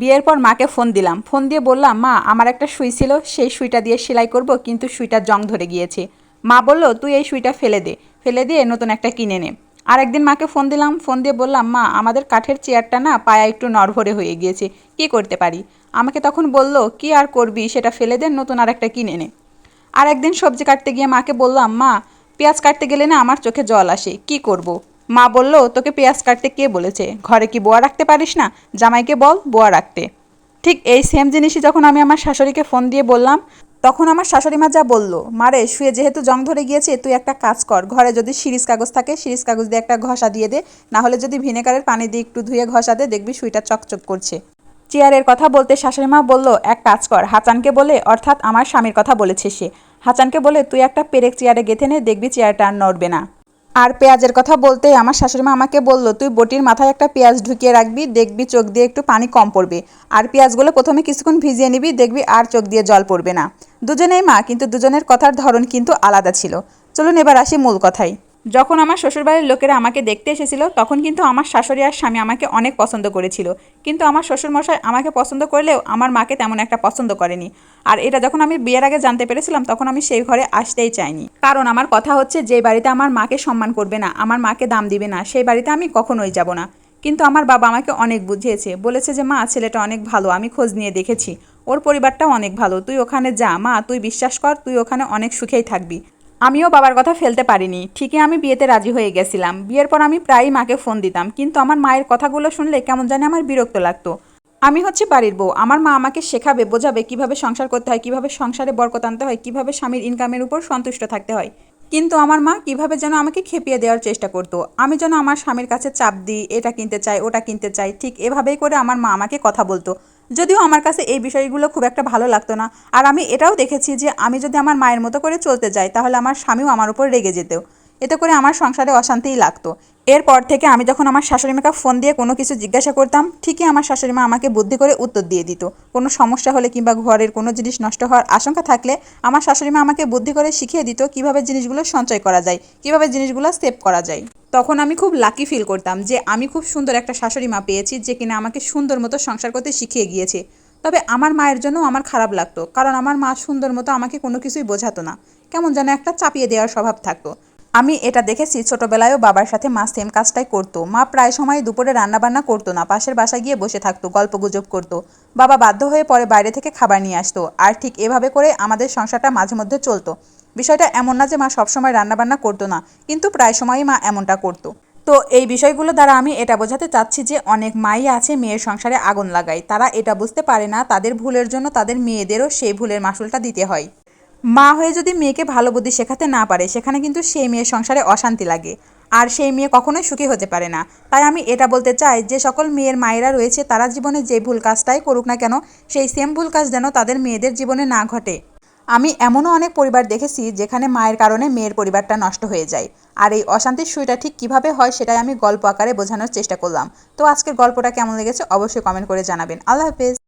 বিয়ের পর মাকে ফোন দিলাম। ফোন দিয়ে বললাম, মা, আমার একটা সুই ছিল, সেই সুইটা দিয়ে সেলাই করব, কিন্তু সুইটার জং ধরে গিয়েছে। মা বলল, তুই এই সুইটা ফেলে দে, ফেলে দিয়ে নতুন একটা কিনে নে। আর একদিন মাকে ফোন দিলাম, ফোন দিয়ে বললাম, মা, আমাদের কাঠের চেয়ারটা না পায়া একটু নড়ভরে হয়ে গিয়েছে, কি করতে পারি? আমাকে তখন বলল, কি আর করবি, সেটা ফেলে দে, নতুন আর একটা কিনে নে। আর একদিন সবজি কাটতে গিয়ে মাকে বললাম, মা, পেঁয়াজ কাটতে গেলে না আমার চোখে জল আসে, কি করব। মা বলল, তোকে পেঁয়াজ কাটতে কে বলেছে? ঘরে কি বোয়া রাখতে পারিস না? জামাইকে বল বোয়া রাখতে। ঠিক এই সেম জিনিসই যখন আমি আমার শাশুড়িকে ফোন দিয়ে বললাম, তখন আমার শাশুড়ি মা যা বলল, মারে, শুয়ে যেহেতু জং ধরে গিয়েছে, তুই একটা কাজ কর, ঘরে যদি সিরিজ কাগজ থাকে, সিরিজ কাগজ দিয়ে একটা ঘষা দিয়ে দে না হলে যদি ভিনেগারের পানি দিয়ে একটু ধুয়ে ঘষা দে, দেখবি সুইটা চকচক করছে। চেয়ারের কথা বলতে শাশুড়ি মা বলল, এক কাজ কর। হাচানকে বলে, অর্থাৎ আমার স্বামীর কথা বলেছে সে। হাচানকে বলে, তুই একটা পেরেক চেয়ারে গেঁথে নে, দেখবি চেয়ারটা আর নড়বে না। আর পেঁয়াজের কথা বলতেই আমার শাশুড়ি মা আমাকে বলল, তুই বটির মাথায় একটা পেঁয়াজ ঢুকিয়ে রাখবি, দেখবি চোখ দিয়ে একটু পানি কম পড়বে। আর পেঁয়াজগুলো প্রথমে কিছুক্ষণ ভিজিয়ে নিবি, দেখবি আর চোখ দিয়ে জল পড়বে না। দুজনেই মা, কিন্তু দুজনের কথার ধরন কিন্তু আলাদা ছিল। চলুন এবার আসি মূল কথায়। যখন আমার শ্বশুরবাড়ির লোকেরা আমাকে দেখতে এসেছিল, তখন কিন্তু আমার শাশুড়ি আর স্বামী আমাকে অনেক পছন্দ করেছিল। কিন্তু আমার শ্বশুরমশাই আমাকে পছন্দ করলেও আমার মাকে তেমন একটা পছন্দ করেনি। আর এটা যখন আমি বিয়ের আগে জানতে পেরেছিলাম, তখন আমি সেই ঘরে আসতেই চাইনি। কারণ আমার কথা হচ্ছে, যে বাড়িতে আমার মাকে সম্মান করবে না, আমার মাকে দাম দিবে না, সেই বাড়িতে আমি কখনোই যাব না। কিন্তু আমার বাবা আমাকে অনেক বুঝিয়েছে। বলেছে যে, মা, ছেলেটা অনেক ভালো, আমি খোঁজ নিয়ে দেখেছি। ওর পরিবারটাও অনেক ভালো। তুই ওখানে যা। মা, তুই বিশ্বাস কর, তুই ওখানে অনেক সুখেই থাকবি। আমিও বাবার কথা ফেলতে পারিনি। ঠিকই আমি বিয়েতে রাজি হয়ে গেছিলাম। বিয়ের পর আমি প্রায়ই মাকে ফোন দিতাম, কিন্তু আমার মায়ের কথাগুলো শুনলে কেমন জানি আমার বিরক্ত লাগতো। আমি হচ্ছে বাড়ির বউ। আমার মা আমাকে শেখাবে, বোঝাবে কীভাবে সংসার করতে হয়, কীভাবে সংসারে বরকত আনতে হয়, কীভাবে স্বামীর ইনকামের উপর সন্তুষ্ট থাকতে হয়। কিন্তু আমার মা কীভাবে যেন আমাকে খেপিয়ে দেওয়ার চেষ্টা করতো। আমি যেন আমার স্বামীর কাছে চাপ দিই, এটা কিনতে চাই, ওটা কিনতে চাই, ঠিক এভাবেই করে আমার মা আমাকে কথা বলতো। যদিও আমার কাছে এই বিষয়গুলো খুব একটা ভালো লাগতো না। আর আমি এটাও দেখেছি যে আমি যদি আমার মায়ের মতো করে চলতে যাই, তাহলে আমার স্বামীও আমার উপর রেগে যেত এতে করে আমার সংসারে অশান্তিই লাগতো। এরপর থেকে আমি যখন আমার শাশুড়ি মাকে ফোন দিয়ে কোনো কিছু জিজ্ঞাসা করতাম, ঠিকই আমার শাশুড়ি মা আমাকে বুদ্ধি করে উত্তর দিয়ে দিত। কোনো সমস্যা হলে কিংবা ঘরের কোনো জিনিস নষ্ট হওয়ার আশঙ্কা থাকলে আমার শাশুড়ি মা আমাকে বুদ্ধি করে শিখিয়ে দিত কীভাবে জিনিসগুলো সঞ্চয় করা যায়, কীভাবে জিনিসগুলো সেভ করা যায়। তখন আমি খুব লাকি ফিল করতাম যে আমি খুব সুন্দর একটা শাশুড়ি মা পেয়েছি যে কিনা আমাকে সুন্দর মতো সংসার করতে শিখিয়ে গিয়েছে। তবে আমার মায়ের জন্য আমার খারাপ লাগতো, কারণ আমার মা সুন্দর মতো আমাকে কোনো কিছুই বোঝাতো না। কেমন যেন একটা চাপিয়ে দেওয়ার স্বভাব থাকতো। আমি এটা দেখেছি, ছোটবেলায়ও বাবার সাথে মা সেম কাজটাই করতো। মা প্রায় সময় দুপুরে রান্নাবান্না করতো না, পাশের বাসায় গিয়ে বসে থাকতো, গল্প গুজব করতো। বাবা বাধ্য হয়ে পরে বাইরে থেকে খাবার নিয়ে আসতো, আর ঠিক এভাবে করে আমাদের সংসারটা মাঝে মধ্যে চলতো। বিষয়টা এমন না যে মা সবসময় রান্নাবান্না করতো না, কিন্তু প্রায় সময়ই মা এমনটা করতো। তো এই বিষয়গুলো দ্বারা আমি এটা বোঝাতে চাচ্ছি যে অনেক মাই আছে মেয়ের সংসারে আগুন লাগায়। তারা এটা বুঝতে পারে না, তাদের ভুলের জন্য তাদের মেয়েদেরও সেই ভুলের মাসুলটা দিতে হয়। মা হয়ে যদি মেয়েকে ভালো বুদ্ধি শেখাতে না পারে, সেখানে কিন্তু সেই মেয়ের সংসারে অশান্তি লাগে। আর সেই মেয়ে কখনোই সুখী হতে পারে না। তাই আমি এটা বলতে চাই যে, সকল মেয়ের মায়েরা রয়েছে, তারা জীবনে যে ভুল কাজটাই করুক না কেন, সেই সেম ভুল কাজ যেন তাদের মেয়েদের জীবনে না ঘটে। আমি এমনও অনেক পরিবার দেখেছি যেখানে মায়ের কারণে মেয়ের পরিবারটা নষ্ট হয়ে যায়। আর এই অশান্তির সুইটা ঠিক কীভাবে হয় সেটাই আমি গল্প আকারে বোঝানোর চেষ্টা করলাম। তো আজকের গল্পটা কেমন লেগেছে অবশ্যই কমেন্ট করে জানাবেন। আল্লাহ হাফেজ।